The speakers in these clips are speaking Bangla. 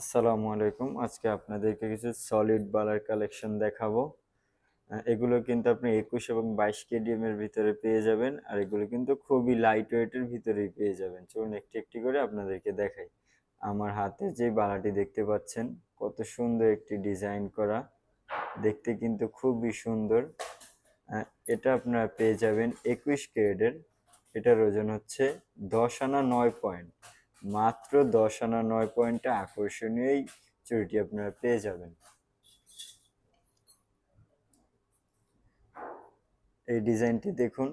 আসসালামু আলাইকুম। আজকে আপনাদেরকে কিছু সলিড বালার কালেকশন দেখাবো। এগুলো কিন্তু আপনি একুশ এবং বাইশ কেডিএম এর ভিতরে পেয়ে যাবেন আর এগুলো কিন্তু খুবই লাইট ওয়েটের ভিতরেই পেয়ে যাবেন। চলুন একটি একটি করে আপনাদেরকে দেখাই। আমার হাতে যে বালাটি দেখতে পাচ্ছেন, কত সুন্দর একটি ডিজাইন করা। দেখতে কিন্তু খুবই সুন্দর। এটা আপনারা পেয়ে যাবেন একুশ ক্যারেটের এটার ওজন হচ্ছে দশ আনা নয় পয়েন্ট মাত্র দশ আনা নয় পয়েন্টে আকর্ষণীয় এই চুড়িটি আপনারা পেয়ে যাবেন। এই ডিজাইনটি দেখুন,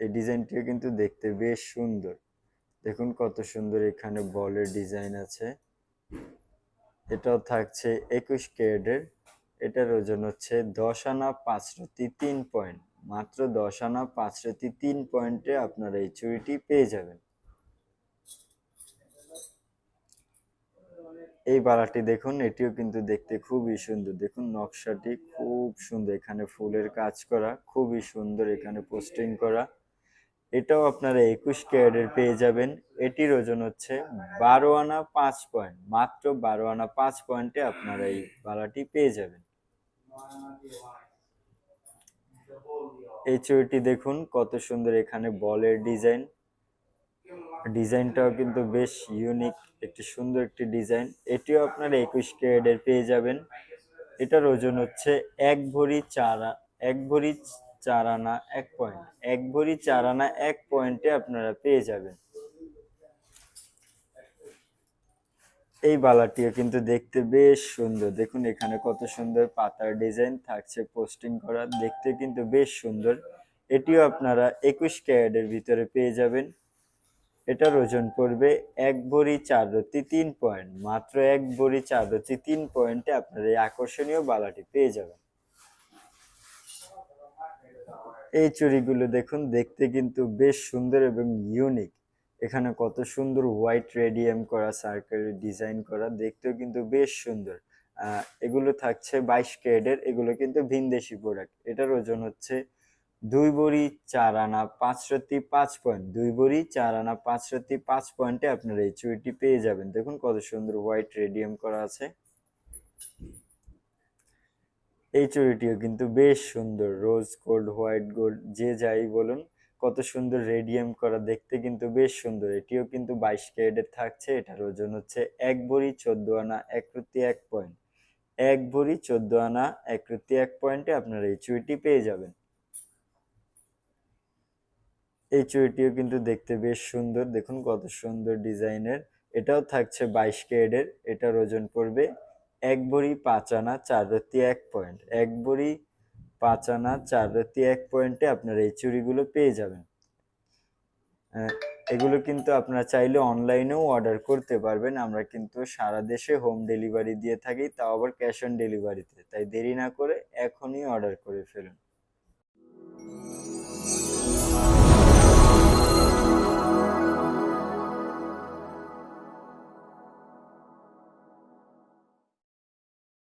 এই ডিজাইনটিও কিন্তু দেখতে বেশ সুন্দর। দেখুন কত সুন্দর এখানে বলের ডিজাইন আছে। এটাও থাকছে একুশ ক্যারেটের, এটার ওজন হচ্ছে দশ আনা পাঁচ রতি তিন পয়েন্ট। মাত্র দশ আনা পাঁচ রতি তিন পয়েন্টে আপনারা এই চুড়িটি পেয়ে যাবেন। এই বালাটি দেখুন, এটিও কিন্তু দেখতে খুবই সুন্দর। দেখুন, নকশাটি খুব সুন্দর। এখানে ফুলের কাজ করা, খুবই সুন্দর এখানে পোস্টিং করা। এটাও আপনারা একুশ ক্যারেটের পেয়ে যাবেন। এটির ওজন হচ্ছে বারো আনা পাঁচ পয়েন্ট। মাত্র বারো আনা পাঁচ পয়েন্টে আপনারা এই বালাটি পেয়ে যাবেন। এই চুড়িটি দেখুন, কত সুন্দর এখানে বলের ডিজাইন। ডিজাইনটাও কিন্তু বেশ ইউনিক একটি সুন্দর একটি ডিজাইন। এটিও আপনারা একুশ ক্যারেটের পেয়ে যাবেন। এটার ওজন হচ্ছে এক ভরি চারা, এক ভরি চার আনা এক পয়েন্ট এক ভরি চার আনা এক পয়েন্টে আপনারা পেয়ে যাবেন। এই বালাটিও কিন্তু দেখতে বেশ সুন্দর। দেখুন এখানে কত সুন্দর পাতার ডিজাইন থাকছে, পোস্টিং করা। দেখতে কিন্তু বেশ সুন্দর। এটিও আপনারা একুশ ক্যারেটের ভিতরে পেয়ে যাবেন। এটার ওজন পড়বে এক ভরি চার রতি তিন পয়েন্ট মাত্র এক ভরি চার রতি তিন পয়েন্টে আপনার এই আকর্ষণীয় বালাটি পেয়ে যাবেন। এই চুড়িগুলো দেখুন, দেখতে কিন্তু বেশ সুন্দর এবং ইউনিক এখানে কত সুন্দর হোয়াইট রেডিয়াম করা সার্কেল ডিজাইন করা, দেখতেও কিন্তু বেশ সুন্দর। এগুলো থাকছে বাইশ ক্যারেটের এগুলো কিন্তু ভিনদেশি প্রোডাক্ট এটার ওজন হচ্ছে দুই বড়ি চার আনা পাঁচ রতি পাঁচ পয়েন্ট দুই বড়ি চার আনা পাঁচ রতি পাঁচ পয়েন্টে আপনারা এই চুড়িটি পেয়ে যাবেন। দেখুন কত সুন্দর হোয়াইট রেডিয়াম করা আছে। এই চুড়িটিও কিন্তু বেশ সুন্দর রোজ গোল্ড হোয়াইট গোল্ড যে যাই বলুন, কত সুন্দর রেডিয়াম করা দেখতে কিন্তু বেশ সুন্দর। এটিও কিন্তু বাইশ ক্যারেটের থাকছে, এটার ওজন হচ্ছে এক ভরি চোদ্দ আনা এক রতি এক পয়েন্ট এক ভরি চোদ্দ আনা এক রতি এক পয়েন্টে আপনারা এই চুড়িটি পেয়ে যাবেন। এই চুড়িটিও কিন্তু দেখতে বেশ সুন্দর। দেখুন কত সুন্দর ডিজাইনের। এটাও থাকছে বাইশ ক্যারেটের। এটার ওজন পড়বে এক ভরি পাঁচ আনা চার রতি এক পয়েন্ট। এক ভরি পাঁচ আনা চার রতি এক পয়েন্টে আপনারা এই চুড়িগুলো পেয়ে যাবেন। এগুলো কিন্তু আপনারা চাইলে অনলাইনেও অর্ডার করতে পারবেন। আমরা কিন্তু সারা দেশে হোম ডেলিভারি দিয়ে থাকি, তাও আবার ক্যাশ অন ডেলিভারিতে। তাই দেরি না করে এখনই অর্ডার করে ফেলুন।